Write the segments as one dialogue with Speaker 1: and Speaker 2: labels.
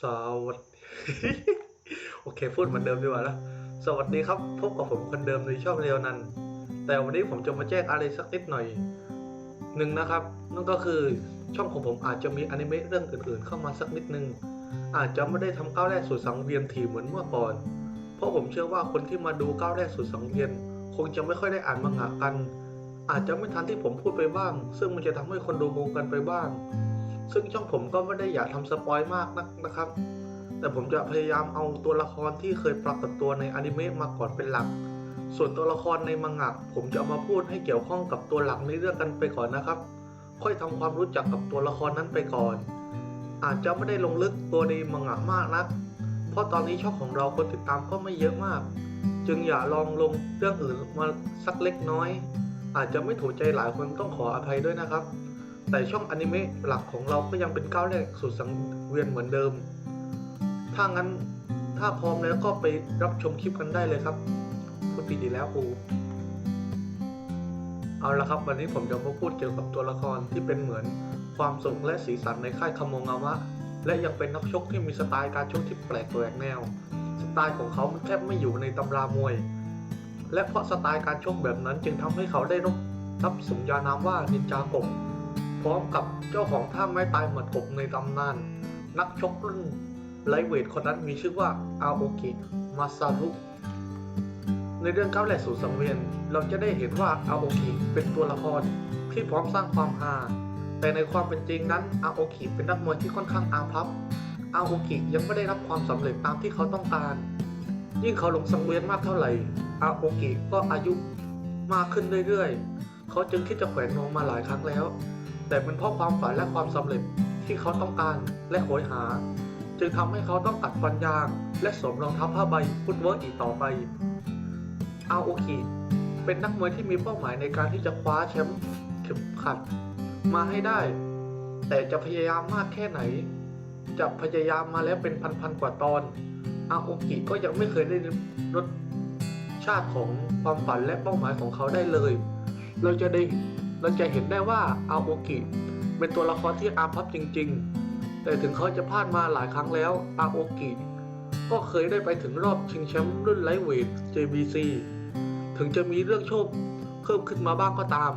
Speaker 1: สวัสดีโอเคพูดเหมือนเดิมดีกว่านะสวัสดีครับพบกับผมคนเดิมในช่องเรียวนัน แต่วันนี้ผมจะมาแจ้งอะไรสักนิดหน่อยหนึ่งนะครับ นั่นก็คือช่องของผมอาจจะมีอนิเมะเรื่องอื่นๆ เข้ามาสักนิดนึง อาจจะไม่ได้ทำก้าวแรกสู่สังเวียนถี่เหมือนเมื่อก่อน เพราะผมเชื่อว่าคนที่มาดูก้าวแรกสู่สังเวียน คงจะไม่ค่อยได้อ่านมังงะกัน อาจจะไม่ทันที่ผมพูดไปบ้าง ซึ่งมันจะทำให้คนดูงงกันไปบ้าง ซึ่งช่องผมก็ไม่ได้อยากทำสปอยมากนักนะครับ แต่ผมจะพยายามเอาตัวละครที่เคยปรากฏตัวในอนิเมะมาก่อนเป็นหลัก ส่วนตัวละครในมังงะผมจะเอามาพูดให้เกี่ยวข้องกับตัวหลักในเรื่องกันไปก่อนนะครับ ค่อยทำความรู้จักกับตัวละครนั้นไปก่อน อาจจะไม่ได้ลงลึกตัวในมังงะมากนัก เพราะตอนนี้ช่องของเราคนติดตามก็ไม่เยอะมาก จึงอย่าลองลงเรื่องอื่นมาสักเล็กน้อย อาจจะไม่ถูกใจหลายคนต้องขออภัยด้วยนะครับ แต่ช่องอนิเมะหลักของเราก็ยังเป็นก้าวแรกสู่สังเวียนเหมือนเดิม ถ้างั้นถ้าพร้อมแล้วก็ไปรับชมคลิปกันได้เลยครับพูดผิดอีกแล้วกูเอาละครับ วันนี้ผมจะมาพูดเกี่ยวกับตัวละครที่เป็นเหมือนความสุขและสีสันในค่ายคาโมงาวะ และยังเป็นนักชกที่มีสไตล์การชกที่แปลกแหวกแนว สไตล์ของเขาแทบไม่อยู่ในตำรามวย และเพราะสไตล์การชกแบบนั้นจึงทำให้เขาได้รับรับสมญานามว่านินจากบ พร้อมกับเจ้าของท่าไม้ตายเหมัดกบในตำนาน นักชกรุ่นไลเวทคนนั้นมีชื่อว่าอาโอกิมาซารุในเรื่องก้าวแหลกสู่สังเวียน เราจะได้เห็นว่าอาโอกิเป็นตัวละครที่พร้อมสร้างความฮาแต่ในความเป็นจริงนั้นอาโอกิเป็นนักมวยที่ค่อนข้างอาภัพอาโอกิยังไม่ได้รับความสำเร็จตามที่เขาต้องการ ยิ่งเขาลงสังเวียนมากเท่าไหร่อาโอกิก็อายุมากขึ้นเรื่อยๆ เขาจึงคิดจะแขวนนวมมาหลายครั้งแล้ว แต่เป็นเพราะความฝันและความสำเร็จที่เขาต้องการและโหยหา จึงทำให้เขาต้องตัดฟันยาง และสวมรองเท้าผ้าใบฟุตเวิร์กอีกต่อไปอาโอกิเป็นนักมวยที่มีเป้าหมายในการที่จะคว้าแชมป์เข็มขัด มาให้ได้ แต่จะพยายามมากแค่ไหน จะพยายามมาแล้วเป็นพันๆกว่าตอนอาโอกิก็ยังไม่เคยได้รสชาติของความฝันและเป้าหมายของเขาได้เลย เราจะได้ เราจะเห็นได้ว่าอาโอกิเป็นตัวละครที่อาภัพจริง ๆ แต่ถึงเขาจะพลาดมาหลายครั้งแล้วอาโอกิก็เคยได้ไปถึงรอบชิงแชมป์รุ่นไลท์เวท JBC ถึงจะมีเรื่องโชคเพิ่มขึ้นมาบ้างก็ตาม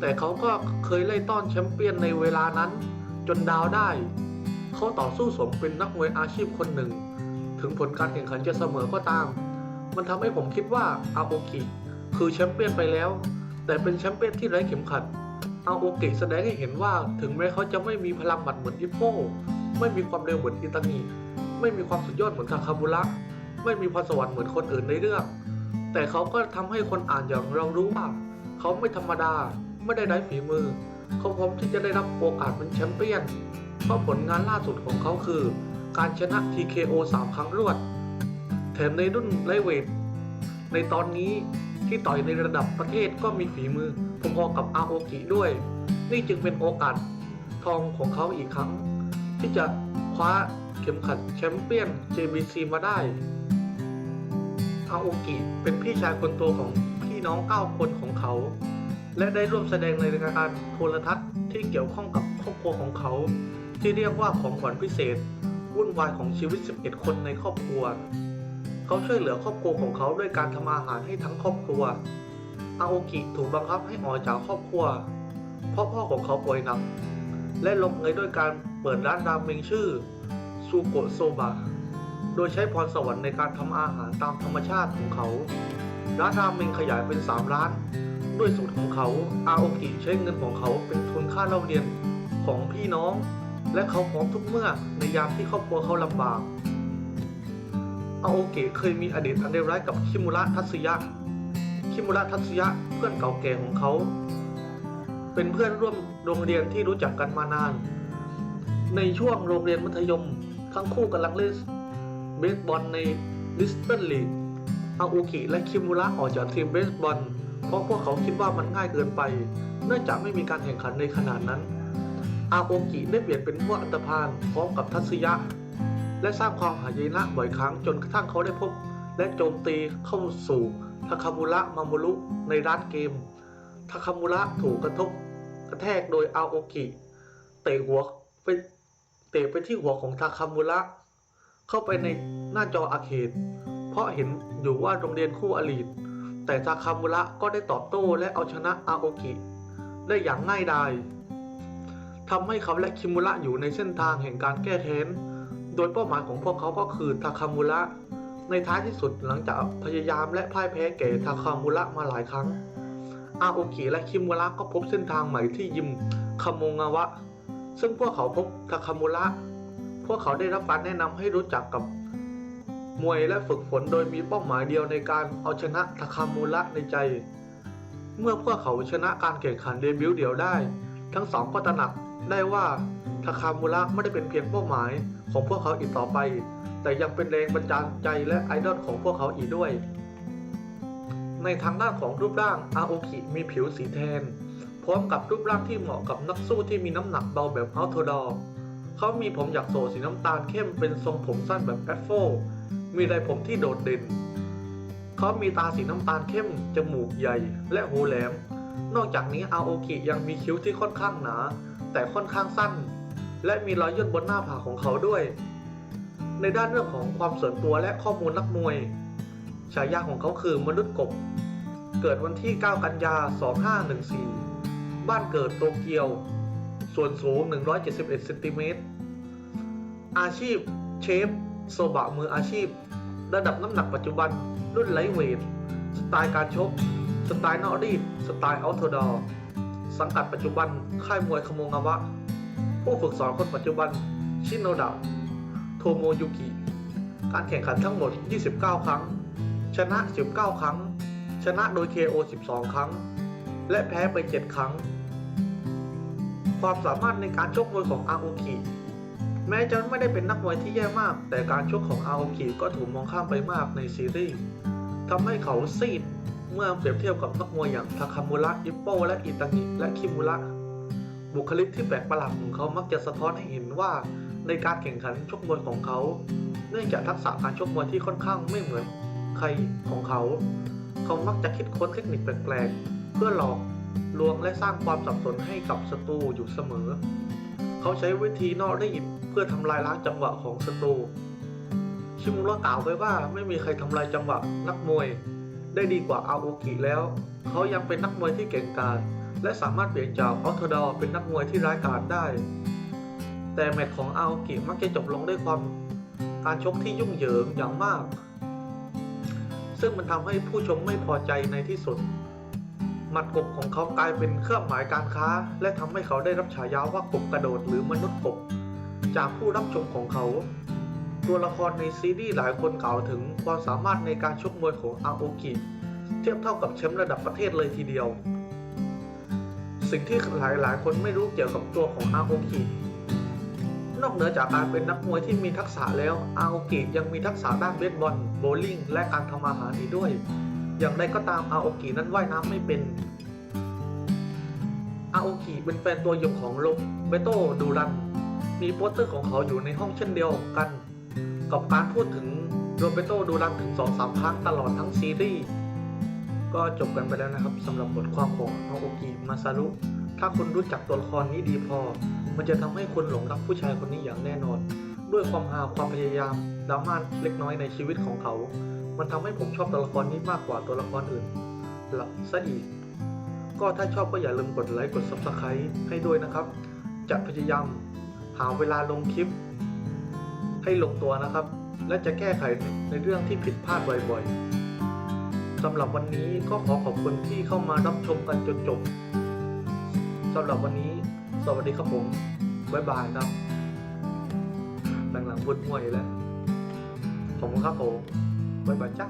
Speaker 1: แต่เขาก็เคยไล่ต้อนแชมป์เปี้ยนในเวลานั้น จนดาวได้ เขาต่อสู้สมเป็นนักมวยอาชีพคนหนึ่ง ถึงผลการแข่งขันจะเสมอก็ตาม มันทำให้ผมคิดว่าอาโอกิคือแชมป์เปี้ยนไปแล้ว แต่เป็นแชมป์เปี้ยนที่ไร้เข็มขัด อาโอเกะแสดงให้เห็นว่าถึงแม้เขาจะไม่มีพลังหมัดเหมือนอิปโป้ไม่มีความเร็วเหมือนอิตางิไม่มีความสุดยอดเหมือนคาคาบุระไม่มีพรสวรรค์เหมือนคนอื่นในเรื่อง แต่เขาก็ทำให้คนอ่านอย่างเรารู้ว่า เขาไม่ธรรมดา ไม่ได้ไร้ฝีมือ เขาพร้อมที่จะได้รับโอกาสเป็นแชมป์เปี้ยน เพราะผลงานล่าสุดของเขาคือ การชนะ TKO 3 ครั้งรวด แถมในรุ่นไลเวทในตอนนี้ ที่ต่อยในระดับประเทศก็มีฝีมือพอๆกับอาโอกิด้วย นี่จึงเป็นโอกาสทองของเขาอีกครั้ง ที่จะคว้าเข็มขัดแชมเปี้ยน JBC มาได้ อาโอกิเป็นพี่ชายคนโตของพี่น้อง 9 คนของเขา และได้ร่วมแสดงในรายการโทรทัศน์ที่เกี่ยวข้องกับครอบครัวของเขา ที่เรียกว่าของขวัญพิเศษ วุ่นวายของชีวิต 11 คนในครอบครัว เขาช่วยเหลือครอบครัวของเขาด้วยการทำอาหารให้ทั้งครอบครัว อาโอกิถูกบังคับให้ออกจากครอบครัว เพราะพ่อของเขาป่วยหนัก และลงเอยด้วยการเปิดร้านรามเมงชื่อซูโกะโซบะ โดยใช้พรสวรรค์ในการทำอาหารตามธรรมชาติของเขา ร้านรามเมงขยายเป็น 3 ร้าน ด้วยสูตรของเขา อาโอกิใช้เงินของเขาเป็นทุนค่าเล่าเรียนของพี่น้อง และเขาพร้อมทุกเมื่อในยามที่ครอบครัวเขาลำบาก อาโอเกะเคยมีอดีตอันเลวร้ายกับคิมุระทัตสึยะ คิมุระทัตสึยะเพื่อนเก่าแก่ของเขา เป็นเพื่อนร่วมโรงเรียนที่รู้จักกันมานาน ในช่วงโรงเรียนมัธยม ทั้งคู่กำลังเล่นเบสบอลในลิสเบนลีกอาโอกิและคิมุระออกจากทีมเบสบอล เพราะพวกเขาคิดว่ามันง่ายเกินไป เนื่องจากไม่มีการแข่งขันในขนาดนั้น อาโอกิได้เปลี่ยนเป็นพวกอันตรพาลพร้อมกับทัตสึยะ และสร้างความหายนะบ่อยครั้งจนกระทั่งเขาได้พบ และโจมตีเข้าสู่ทาคามุระมาโมรุในร้านเกมทาคามุระถูกกระทบกระแทกโดยอาโอกิเตะหัวไปเตะไปที่หัวของทาคามุระเข้าไปในหน้าจออาเคดเพราะเห็นอยู่ว่าโรงเรียนคู่อริแต่ทาคามุระก็ได้ตอบโต้และเอาชนะอาโอกิได้อย่างง่ายดายทำให้เขาและคิมุระอยู่ในเส้นทางแห่งการแก้แค้น โดยเป้าหมายของพวกเขาก็คือทาคามุระในท้ายที่สุดหลังจากพยายามและพ่ายแพ้แก่ทาคามุระมาหลายครั้ง อาโอกิและคิมุระก็พบเส้นทางใหม่ที่ยิมคามงาวะ ซึ่งพวกเขาพบทาคามุระ พวกเขาได้รับการแนะนำให้รู้จักกับมวยและฝึกฝนโดยมีเป้าหมายเดียวในการเอาชนะทาคามุระในใจ เมื่อพวกเขาชนะการแข่งขันเดบิวต์เดี่ยวได้ ทั้งสองก็ตระหนักได้ว่า ทาคามุระไม่ได้เป็นเพียงเป้าหมายของพวกเขาอีกต่อไป แต่ยังเป็นแรงบันดาลใจและไอดอลของพวกเขาอีกด้วย ในทางด้านของรูปร่างอาโอกิมีผิวสีแทน พร้อมกับรูปร่างที่เหมาะกับนักสู้ที่มีน้ำหนักเบาแบบเอาท์ดอร์เขามีผมหยักโศสีน้ำตาลเข้มเป็นทรงผมสั้นแบบแอฟโฟมีไรผมที่โดดเด่น เขามีตาสีน้ำตาลเข้ม จมูกใหญ่ และหูแหลม นอกจากนี้อาโอกิยังมีคิ้วที่ค่อนข้างหนา แต่ค่อนข้างสั้น และมีรอยย่นบนหน้าผากของเขาด้วย ในด้านเรื่องของความส่วนตัวและข้อมูลนักมวย ฉายาของเขาคือมนุษย์กบ เกิดวันที่ 9 กันยา 2514 บ้านเกิดโตเกียว ส่วนสูง 171เซนติเมตร อาชีพเชฟโซบะมืออาชีพ ระดับน้ำหนักปัจจุบัน รุ่นไลท์เวท สไตล์การชก สไตล์นอรีด สไตล์เอาท์ดอร์ สังกัดปัจจุบัน ค่ายมวยคโมงาวะ ผู้ฝึกสอนคนปัจจุบัน ชินโนดะโทโมยุกิ การแข่งขันทั้งหมด 29 ครั้ง ชนะ 19 ครั้ง ชนะโดย KO 12 ครั้ง และแพ้ไป 7 ครั้ง ความสามารถในการชกมวยของอาโอกิ แม้จะไม่ได้เป็นนักมวยที่แย่มาก แต่การชกของอาโอกิก็ถูกมองข้ามไปมากในซีรีส์ทำให้เขาซีดเมื่อเปรียบเทียบกับนักมวยอย่างทาคามุระอิปโปและอิตางิและคิมุระ บุคลิกที่แปลกประหลาดของเขามักจะสะท้อนให้เห็นว่าในการแข่งขันชกมวยของเขา เนื่องจากทักษะการชกมวยที่ค่อนข้างไม่เหมือนใครของเขา เขามักจะคิดค้นเทคนิคแปลกๆ เพื่อหลอกลวงและสร้างความสับสนให้กับศัตรูอยู่เสมอ เขาใช้วิธีนอกรีดเพื่อทำลายล้างจังหวะของศัตรู ชิมุระกล่าวไว้ว่าไม่มีใครทำลายจังหวะนักมวย ได้ดีกว่าอาโอกิแล้ว เขายังเป็นนักมวยที่เก่งกาจ และสามารถเปลี่ยนจากออร์โธดอร์เป็นนักมวยที่ร้ายกาจได้ แต่แมตช์ของอาโอกิมักจะจบลงด้วยความการชกที่ยุ่งเหยิงอย่างมาก ซึ่งมันทำให้ผู้ชมไม่พอใจในที่สุด หมัดกบของเขากลายเป็นเครื่องหมายการค้า และทำให้เขาได้รับฉายาว่ากบกระโดดหรือมนุษย์กบ จากผู้รับชมของเขา ตัวละครในซีรีส์หลายคนกล่าวถึงความสามารถในการชกมวยของอาโอกิเทียบเท่ากับแชมป์ระดับประเทศเลยทีเดียว สิ่งที่หลายๆคนไม่รู้เกี่ยวกับตัวของอาโอกินอกเหนือจากการเป็นนักมวยที่มีทักษะแล้วอาโอกิยังมีทักษะด้านเบสบอลโบลิ่งและการทำอาหารอีกด้วย อย่างไรก็ตามอาโอกินั้นว่ายน้ำไม่เป็นอาโอกิเป็นแฟนตัวยงของโรเบโตดูรัน มีโปสเตอร์ของเขาอยู่ในห้องเช่นเดียวกัน กับการพูดถึงโรเบโตดูรันถึง2-3ครั้งตลอดทั้งซีรีส์ ก็จบกันไปแล้วนะครับสำหรับบทความของอาโอกิมาซารุถ้าคุณรู้จักตัวละครนี้ดีพอ มันจะทำให้คุณหลงรักผู้ชายคนนี้อย่างแน่นอน ด้วยความหาความพยายามดราม่าเล็กน้อยในชีวิตของเขา มันทำให้ผมชอบตัวละครนี้มากกว่าตัวละครอื่นหลักซะอีก ก็ถ้าชอบก็อย่าลืมกดไลค์กด subscribe ให้ด้วยนะครับ จะพยายามหาเวลาลงคลิป ให้ลงตัวนะครับ และจะแก้ไขในเรื่องที่ผิดพลาดบ่อยๆ สำหรับวันนี้ก็ขอขอบคุณที่เข้ามารับชมกันจนจบสำหรับวันนี้ สวัสดีครับผม บ๊ายบายครับ หลังๆพูดห่วยแล้ว ผมครับผมบ๊ายบายจ้า